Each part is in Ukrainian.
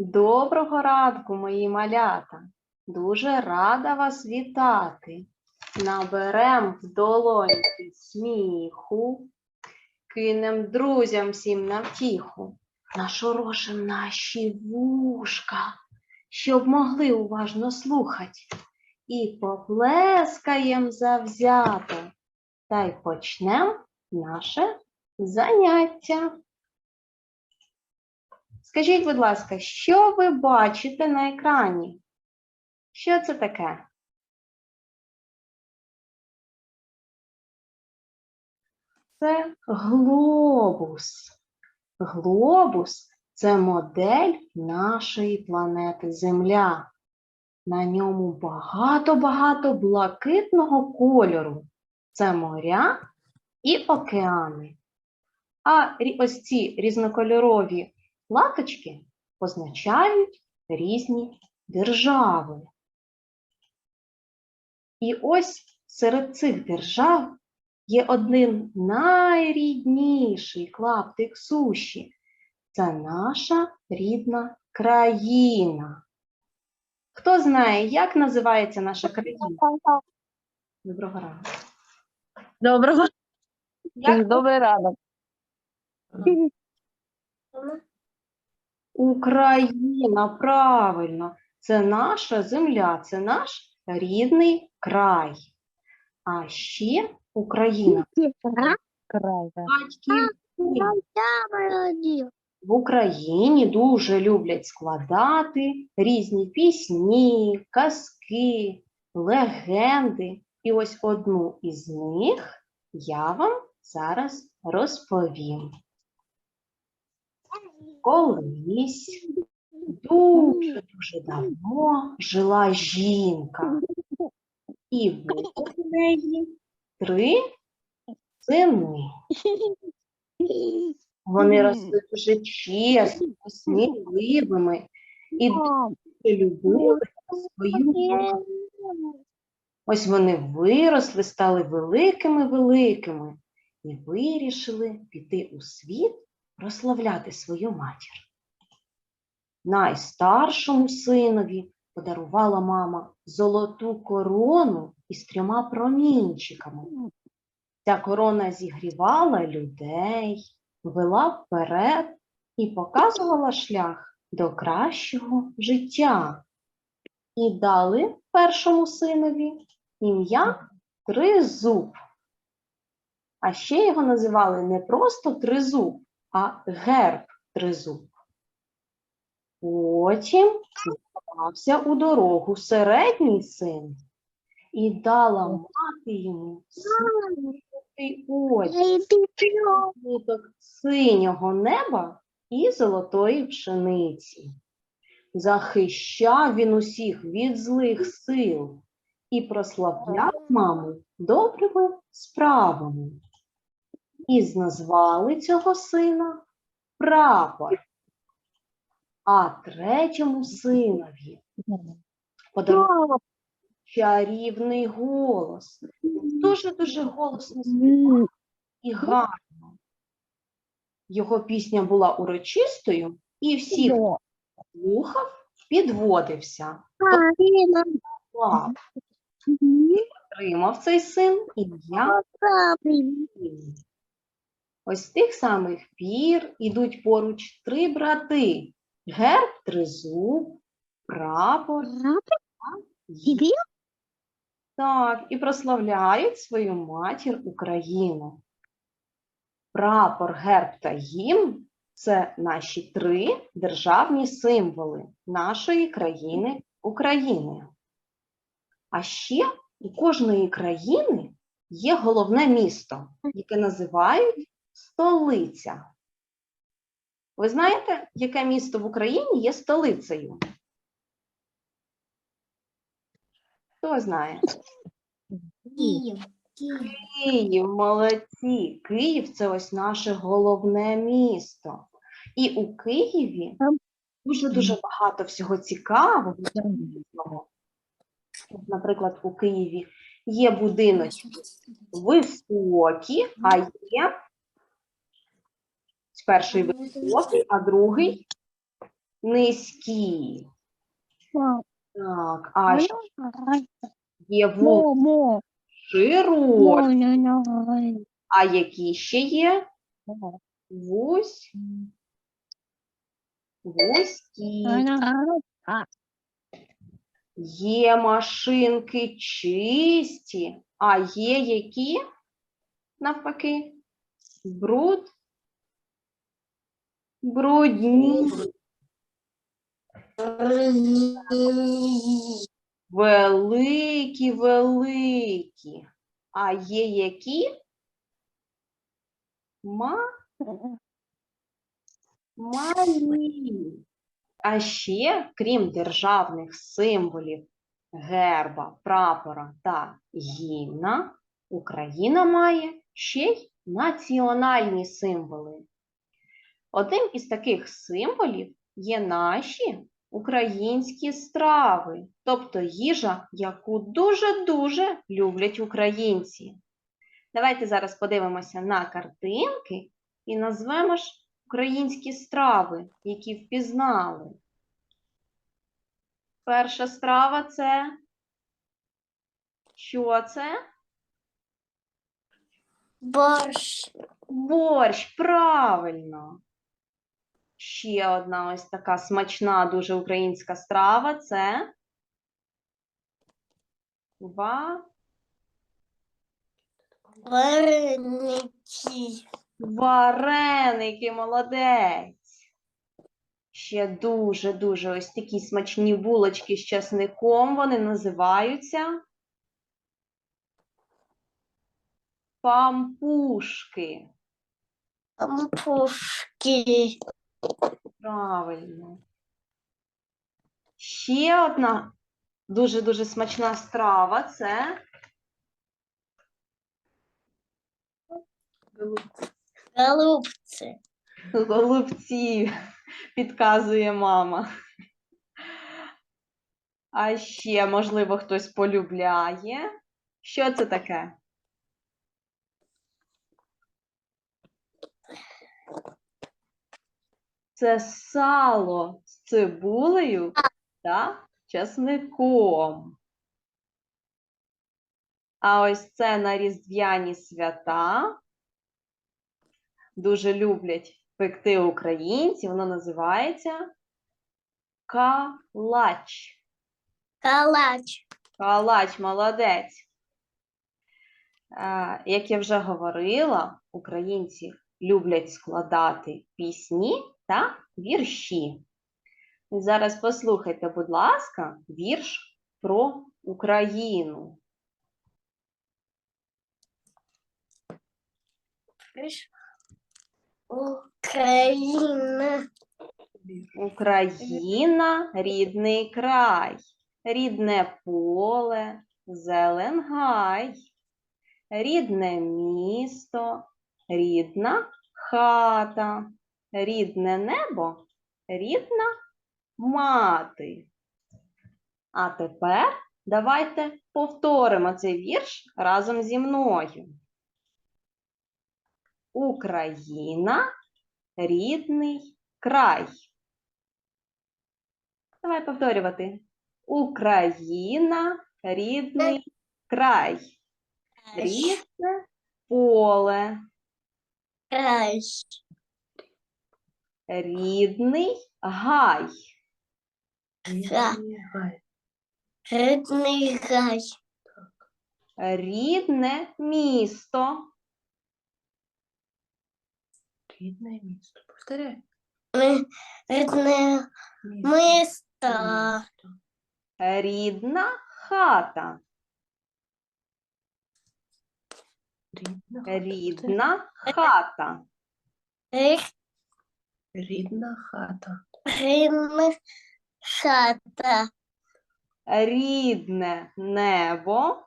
Доброго ранку, мої малята. Дуже рада вас вітати. Наберем в долоньки сміху, кинем друзям всім на втіху, нашорошим наші вушка, щоб могли уважно слухати, і поплескаєм завзято, та й почнем наше заняття. Скажіть, будь ласка, що ви бачите на екрані? Що це таке? Це глобус. Глобус це модель нашої планети Земля. На ньому багато-багато блакитного кольору. Це моря і океани. А ось ці різнокольорові латочки позначають різні держави. І ось серед цих держав є один найрідніший клаптик суші. Це наша рідна країна. Хто знає, як називається наша країна? Доброго ранку. Доброго. Як Добрий ранок. Україна, правильно, це наша земля, це наш рідний край. А ще Україна батьків в Україні дуже люблять складати різні пісні, казки, легенди. І ось одну із них я вам зараз розповім. Колись дуже дуже давно жила жінка, і було в неї три сини. Вони росли дуже чесними, сміливими і дуже любили свою маму. Ось вони виросли, стали великими-великими і вирішили піти у світ прославляти свою матір. Найстаршому синові подарувала мама золоту корону із трьома промінчиками. Ця корона зігрівала людей, вела вперед і показувала шлях до кращого життя. І дали першому синові ім'я Тризуб. А ще його називали не просто Тризуб, а герб Тризуб. Потім збирався у дорогу середній син і дала мати йому синій ниток синього неба і золотої пшениці. Захищав він усіх від злих сил і прославляв маму добрими справами. І назвали цього сина прапор. А третьому синові подарував чарівний голос. Дуже-дуже голосно співав і гарно. Його пісня була урочистою, і всіх слухав, підводився. Плав. Отримав цей син ім'я. Ось з тих самих пір ідуть поруч три брати: герб, тризуб, прапор. гімн. Так, і прославляють свою матір Україну. Прапор, герб та гімн це наші три державні символи нашої країни України. А ще у кожної країни є головне місто, яке називають столиця. Ви знаєте, яке місто в Україні є столицею? Хто знає? Київ. Київ, молодці. Київ це ось наше головне місто. І у Києві дуже-дуже багато всього цікавого. Наприклад, у Києві є будиночки високі, а є перший високий, а другий низькі. Мо, Так, а ще є вух мо, мо, широкі. А які ще є? Вусь, вузькі. Є машинки чисті, а є які навпаки? Бруд. Брудні. Великі, великі. А є які? Ма, малі. А ще, крім державних символів герба, прапора та гімна, Україна має ще й національні символи. Одним із таких символів є наші українські страви, тобто їжа, яку дуже-дуже люблять українці. Давайте зараз подивимося на картинки і назвемо ж українські страви, які впізнали. Перша страва це. Що це? Борщ. Борщ, правильно. Ще одна ось така смачна, дуже українська страва це. Ва... Вареники. Вареники, молодець. Ще дуже-дуже ось такі смачні булочки з часником. Вони називаються пампушки. Пампушки. Правильно. Ще одна дуже-дуже смачна страва це Голубцы. голубці, підказує мама. А ще, можливо, хтось полюбляє. Що це таке? Це сало з цибулею та часником. А ось це на різдвяні свята дуже люблять пекти українці, воно називається калач. Калач. Калач, молодець. Як я вже говорила, українці люблять складати пісні та вірші. Зараз послухайте, будь ласка, вірш про Україну. Украина. Україна рідний край, рідне поле, зелен гай, рідне місто, рідна хата, рідне небо, рідна мати. А тепер давайте повторимо цей вірш разом зі мною. Україна рідний край. Давай повторювати. Україна рідний край. Рідне поле. Край. Рідний гай. Га. Рідний гай. Рідне місто. Рідне місто. Повторяй. Рідне Місто. місто. Рідна хата. Рідна хата. Рідна хата. Рі- Рідна хата. Рідна хата. Рідне небо.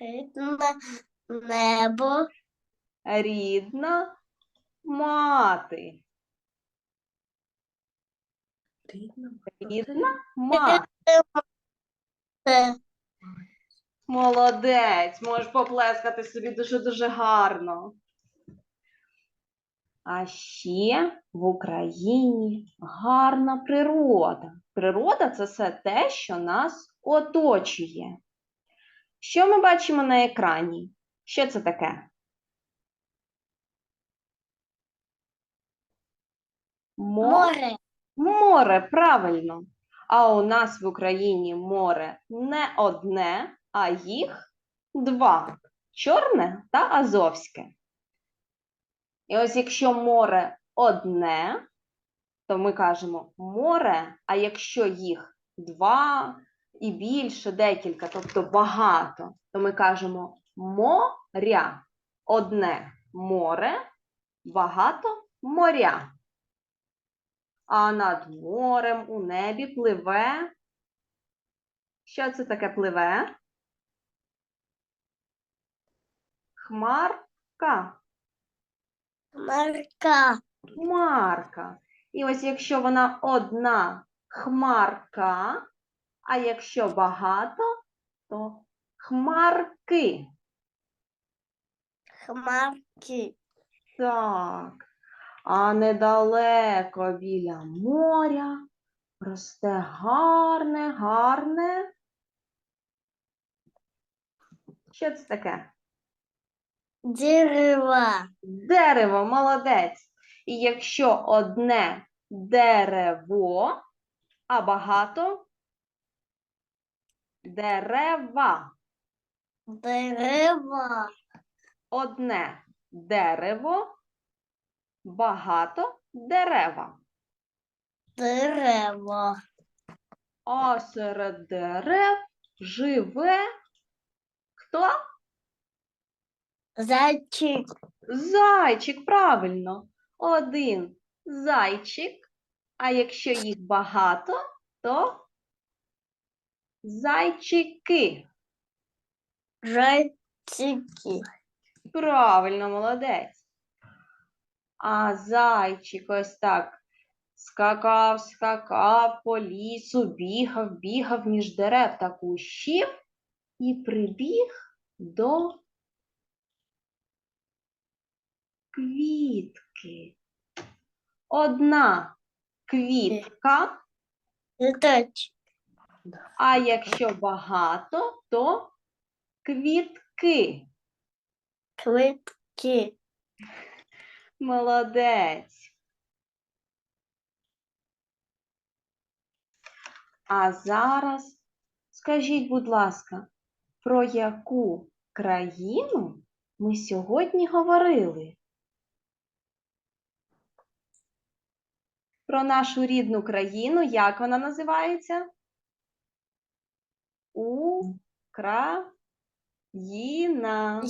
Рідне небо. Рідна мати. Рідна. Рідна мати. Молодець, можеш поплескати собі дуже-дуже гарно. А ще в Україні гарна природа. Природа це все те, що нас оточує. Що ми бачимо на екрані? Що це таке? Море. Море, правильно. А у нас в Україні море не одне, а їх два: чорне та азовське. І ось якщо море одне, то ми кажемо море, а якщо їх два і більше, декілька, тобто багато, то ми кажемо моря. Одне море, багато моря. А над морем у небі пливе. Що це таке пливе? Хмарка. Марка. Хмарка. І ось якщо вона одна хмарка, а якщо багато, то хмарки. Хмарки. Так. А недалеко біля моря росте гарне, гарне. Що це таке? Дерева. Дерево, молодець. І якщо одне дерево, а багато дерева. Дерева. Одне дерево, багато дерева. Дерева. А серед дерев живе хто? Зайчик. Зайчик, правильно. Один зайчик. А якщо їх багато, то зайчики. Зайчики. Правильно, молодець. А зайчик ось так скакав, скакав по лісу, бігав, бігав між дерев та кущів і прибіг до квітки. Одна квітка, а якщо багато, то квітки. Квитки. Молодець. А зараз скажіть, будь ласка, про яку країну ми сьогодні говорили? Про нашу рідну країну, як вона називається? Україна.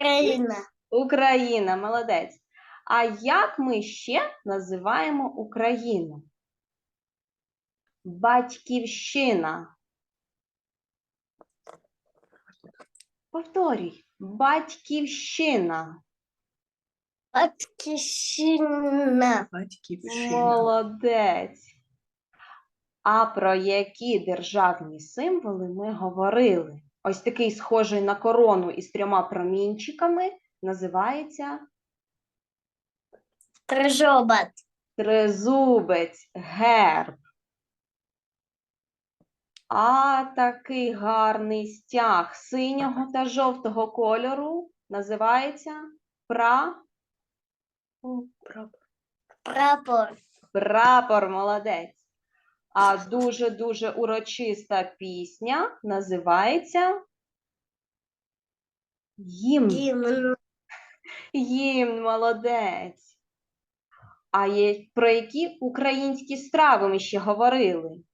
Украина. Україна, молодець. А як ми ще називаємо Україну? Батьківщина. Повторюй. Батьківщина. Батьківщина. Батьківщина. Молодець. А про які державні символи ми говорили? Ось такий схожий на корону із трьома промінчиками називається Трижобат. Тризубець, герб. А такий гарний стяг синього та жовтого кольору називається пра... Прапор. Прапор. молодець. А дуже-дуже урочиста пісня називається гімн. Гімн. Гімн, молодець. А є, про які українські страви ми ще говорили?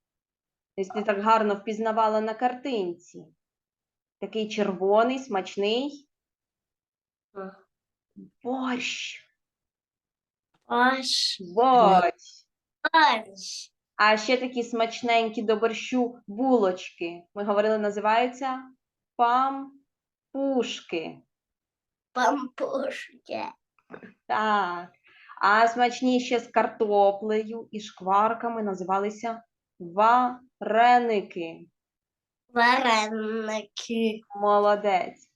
Ось ти так гарно впізнавала на картинці. Такий червоний, смачний борщ. Аж. Борщ. Аж. А ще такі смачненькі до борщу булочки. Ми говорили, називаються пампушки. Пампушки. Так. А смачні ще з картоплею і шкварками називалися вареники. Вареники. Молодець.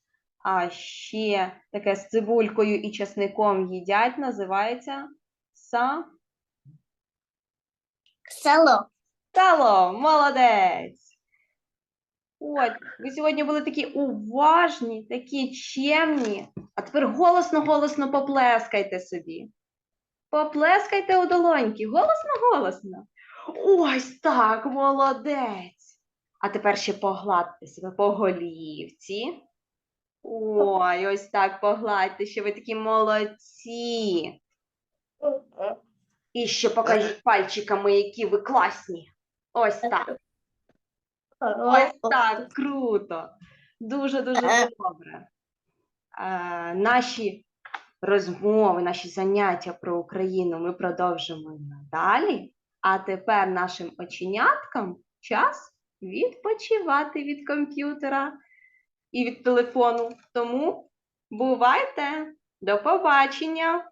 А ще таке з цибулькою і часником їдять, називається са. Село. Сало, молодець. От, ви сьогодні були такі уважні, такі чемні. А тепер голосно-голосно поплескайте собі. Поплескайте у долоньки, голосно-голосно. Ось так, молодець. А тепер ще погладьте себе по голівці. Ой, ось так погладьте, що ви такі молодці. І ще покажіть пальчиками, які ви класні. Ось так. Ось так, круто. Дуже дуже добре. Е, наші розмови, наші заняття про Україну ми продовжимо надалі. А тепер нашим оченяткам час відпочивати від комп'ютера і від телефону. Тому бувайте! До побачення!